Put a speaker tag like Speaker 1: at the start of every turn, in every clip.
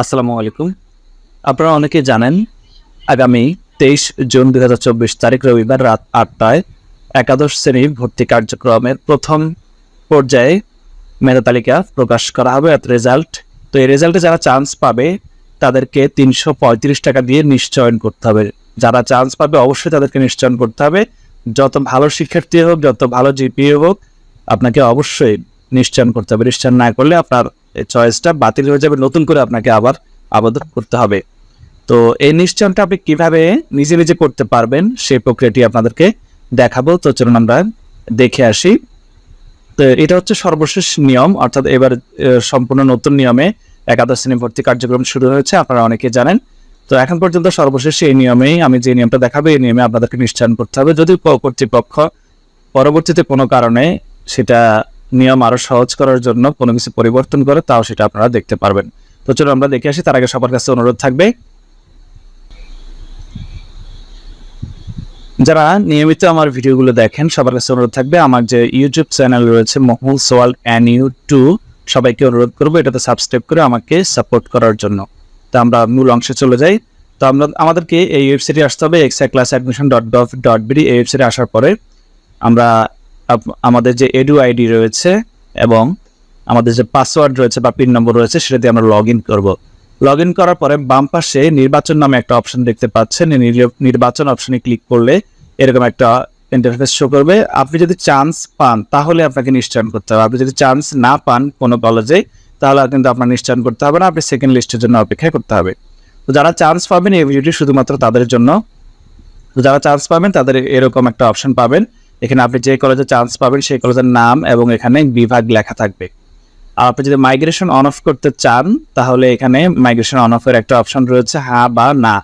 Speaker 1: আসসালামু আলাইকুম। আপনারা অনেকে জানেন, আগামী তেইশ জুন দু হাজার চব্বিশ তারিখ রবিবার রাত আটটায় একাদশ শ্রেণির ভর্তি কার্যক্রমের প্রথম পর্যায়ে মেধা তালিকা প্রকাশ করা হবে। এত রেজাল্ট তো এই রেজাল্টে যারা চান্স পাবে, তাদেরকে তিনশো পঁয়ত্রিশ টাকা দিয়ে নিশ্চয়ন করতে হবে। যারা চান্স পাবে, অবশ্যই তাদেরকে নিশ্চয়ন করতে হবে। যত ভালো শিক্ষার্থী হোক, যত ভালো জিপিএ হোক, আপনাকে অবশ্যই নিশ্চয়ন করতে হবে। নিশ্চয়ন না করলে আপনার চয়েসটা বাতিল হয়ে যাবে। নতুন করে আপনাকে আবার আবেদন করতে হবে। তো এই নিশ্চয়নটা আপনি কীভাবে নিজে নিজে করতে পারবেন সেই প্রক্রিয়াটি আপনাদেরকে দেখাবো। তো চলুন আমরা দেখে আসি। তো এটা হচ্ছে সর্বশেষ নিয়ম, অর্থাৎ এবার সম্পূর্ণ নতুন নিয়মে একাদশ শ্রেণি ভর্তি কার্যক্রম শুরু হয়েছে, আপনারা অনেকে জানেন। তো এখন পর্যন্ত সর্বশেষ এই নিয়মেই আমি যে নিয়মটা দেখাবো, এই নিয়মে আপনাদেরকে নিশ্চয়ন করতে হবে। যদি কর্তৃপক্ষ পরবর্তীতে কোনো কারণে সেটা নিয়ম আরও সহজ করার জন্য কোনো কিছু পরিবর্তন করে তাও সেটা আপনারা দেখতে পারবেন। তো চলো আমরা দেখে আসি, তার আগে সবার কাছে অনুরোধ থাকবে, যারা নিয়মিত আমার ভিডিওগুলো দেখেন, সবার কাছে অনুরোধ থাকবে। আমার যে ইউটিউব চ্যানেল রয়েছে মহুল সোয়াল অ্যান ইউ টু সবাইকে অনুরোধ করব এটাতে সাবস্ক্রাইব করে আমাকে সাপোর্ট করার জন্য। তো আমরা মূল অংশে চলে যাই। তো আমরা, আমাদেরকে এই ওয়েবসাইটে আসতে হবে এক্সা class admission dot gov dot BD এই ওয়েবসাইটে আসার পরে আমরা আমাদের যে এডু আইডি রয়েছে এবং আমাদের যে পাসওয়ার্ড রয়েছে বা পিন নম্বর রয়েছে সেটা দিয়ে আমরা লগ ইন করব। লগ ইন করার পরে বাম পাশে নির্বাচন নামে একটা অপশন দেখতে পাচ্ছেন। নির্বাচন অপশনে ক্লিক করলে এরকম একটা ইন্টারফেস শো করবে। আপনি যদি চান্স পান, তাহলে আপনাকে নিশ্চয়ন করতে হবে। আপনি যদি চান্স না পান কোনো কলেজে তাহলে কিন্তু আপনার নিশ্চয়ন করতে হবে না। আপনি সেকেন্ড লিস্টের জন্য অপেক্ষা করতে হবে। তো যারা চান্স পাবেন এই ভিডিওটি শুধুমাত্র তাদের জন্য। যারা চান্স পাবেন, তাদের এরকম একটা অপশন পাবেন। এখানে আপনি যে কলেজে চান্স পাবেন, সেই কলেজের নাম এবং এখানে বিভাগ লেখা থাকবে। আর আপনি যদি মাইগ্রেশন অন অফ করতে চান, তাহলে এখানে মাইগ্রেশন অন অফের একটা অপশন রয়েছে হ্যাঁ বা না।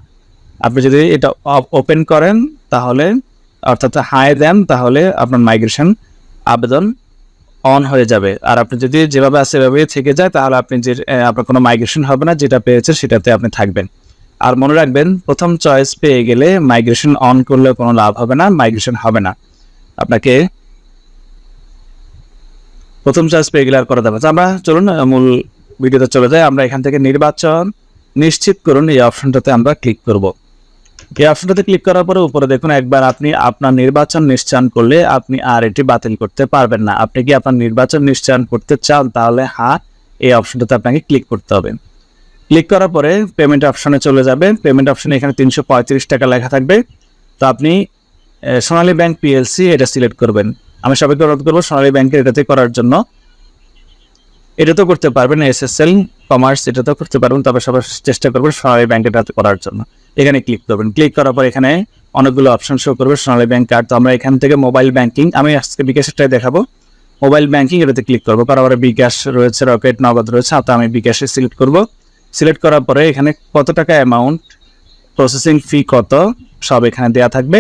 Speaker 1: আপনি যদি এটা ওপেন করেন, তাহলে, অর্থাৎ হাই দেন, তাহলে আপনার মাইগ্রেশন আবেদন অন হয়ে যাবে। আর আপনি যদি যেভাবে আছে সেভাবে থেকে যায়, তাহলে আপনি যে আপনার কোনো মাইগ্রেশন হবে না, যেটা পেয়েছে, সেটাতে আপনি থাকবেন। আর মনে রাখবেন, প্রথম চয়েস পেয়ে গেলে মাইগ্রেশন অন করলে কোনো লাভ হবে না মাইগ্রেশন হবে না। আপনাকে প্রথম চয়েস পেয়ে গেলে আর করা যাবে আমরা চলুন মূল ভিডিওতে চলে যাই। আমরা এখান থেকে নির্বাচন নিশ্চিত করুন, এই অপশনটাতে আমরা ক্লিক করব। এই অপশনটাতে ক্লিক করার পরে উপরে দেখুন, একবার আপনি আপনার নির্বাচন নিশ্চয়ন করলে আপনি আর এটি বাতিল করতে পারবেন না। আপনি কি আপনার নির্বাচন নিশ্চয়ন করতে চান, তাহলে হ্যাঁ এই অপশনটাতে আপনাকে ক্লিক করতে হবে। ক্লিক করার পরে পেমেন্ট অপশনে চলে যাবে। পেমেন্ট অপশনে এখানে তিনশো পঁয়ত্রিশ টাকা লেখা থাকবে। তো আপনি সোনালী ব্যাংক পিএলসি এটা সিলেক্ট করবেন। আমি সবাইকে অনুরোধ করব সোনালী ব্যাংকের এটাতে করার জন্য। এটা তো করতে পারবেন এসএসএল কমার্স এটাতেও করতে পারবেন, তবে সবার চেষ্টা করবেন সোনালী ব্যাংক এটাতে করার জন্য। এখানে ক্লিক করবেন। ক্লিক করার পর এখানে অনেকগুলো অপশন শো করবে সোনালী ব্যাংক কার্ড তো আমরা এখান থেকে মোবাইল ব্যাংকিং আমি আজকে বিকাশটাই দেখাবো। মোবাইল ব্যাংকিং এটাতে ক্লিক করব। কারণ বিকাশ রয়েছে রকেট নগদ রয়েছে, তো আমি বিকাশে সিলেক্ট করব। সিলেক্ট করার পরে এখানে কত টাকা অ্যামাউন্ট প্রসেসিং ফি কত, সব এখানে দেওয়া থাকবে।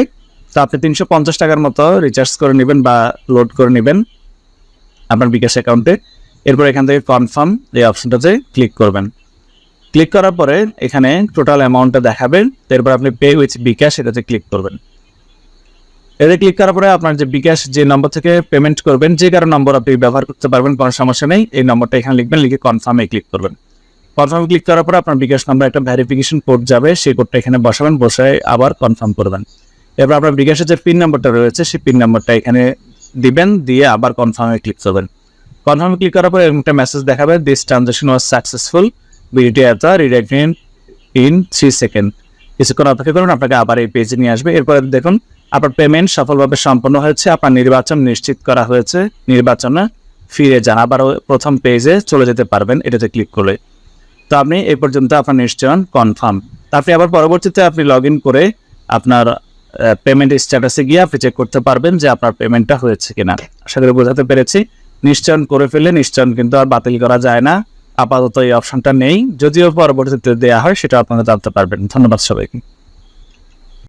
Speaker 1: তো আপনি তিনশো পঞ্চাশ টাকার মতো রিচার্জ করে নেবেন বা লোড করে নেবেন আপনার বিকাশ অ্যাকাউন্টে এরপর এখান থেকে কনফার্ম এই অপশনটাতে ক্লিক করবেন। ক্লিক করার পরে এখানে টোটাল অ্যামাউন্টটা দেখাবেন এরপর আপনি পে উইথ বিকাশ এটাতে ক্লিক করবেন। এতে ক্লিক করার পরে আপনার যে বিকাশ যে নম্বর থেকে পেমেন্ট করবেন, যে কারও নম্বর আপনি ব্যবহার করতে পারবেন, কোনো সমস্যা নেই, এই নম্বরটা এখানে লিখবেন, লিখে কনফার্মে ক্লিক করবেন। কনফার্মে ক্লিক করার পরে আপনার বিকাশ নাম্বার একটা ভেরিফিকেশন কোড যাবে, সেই কোডটা এখানে বসাবেন বসে আবার কনফার্ম করবেন। এরপর আপনার বিকাশের যে পিন নাম্বারটা রয়েছে, সেই পিন নাম্বারটা এখানে দিবেন, দিয়ে আবার কনফার্মে ক্লিক করবেন। কনফার্মে ক্লিক করার পরে একটা মেসেজ দেখাবে this transaction was successful BDT the redirect in three second কিছুক্ষণ অপেক্ষা করুন, আপনাকে আবার এই পেজে নিয়ে আসবে। এরপরে দেখুন, আপনার পেমেন্ট সফলভাবে সম্পন্ন হয়েছে, আপনার নির্বাচন নিশ্চিত করা হয়েছে, নির্বাচনে ফিরে যান আবার প্রথম পেজে চলে যেতে পারবেন, এটাতে ক্লিক করে তো আপনি এই পর্যন্ত আপনার নিশ্চয়ন কনফার্ম আপনি আবার পরবর্তীতে আপনি লগ করে আপনার পেমেন্ট স্ট্যাটাসে গিয়ে আপনি চেক করতে পারবেন যে আপনার পেমেন্টটা হয়েছে কিনা। আশা করি বোঝাতে পেরেছি। নিশ্চয়ন করে ফেললে নিশ্চয়ন কিন্তু আর বাতিল করা যায় না। আপাতত এই অপশনটা নেই। যদিও পরবর্তীতে দেওয়া হয়, সেটা আপনারা জানতে পারবেন। ধন্যবাদ সবাইকে।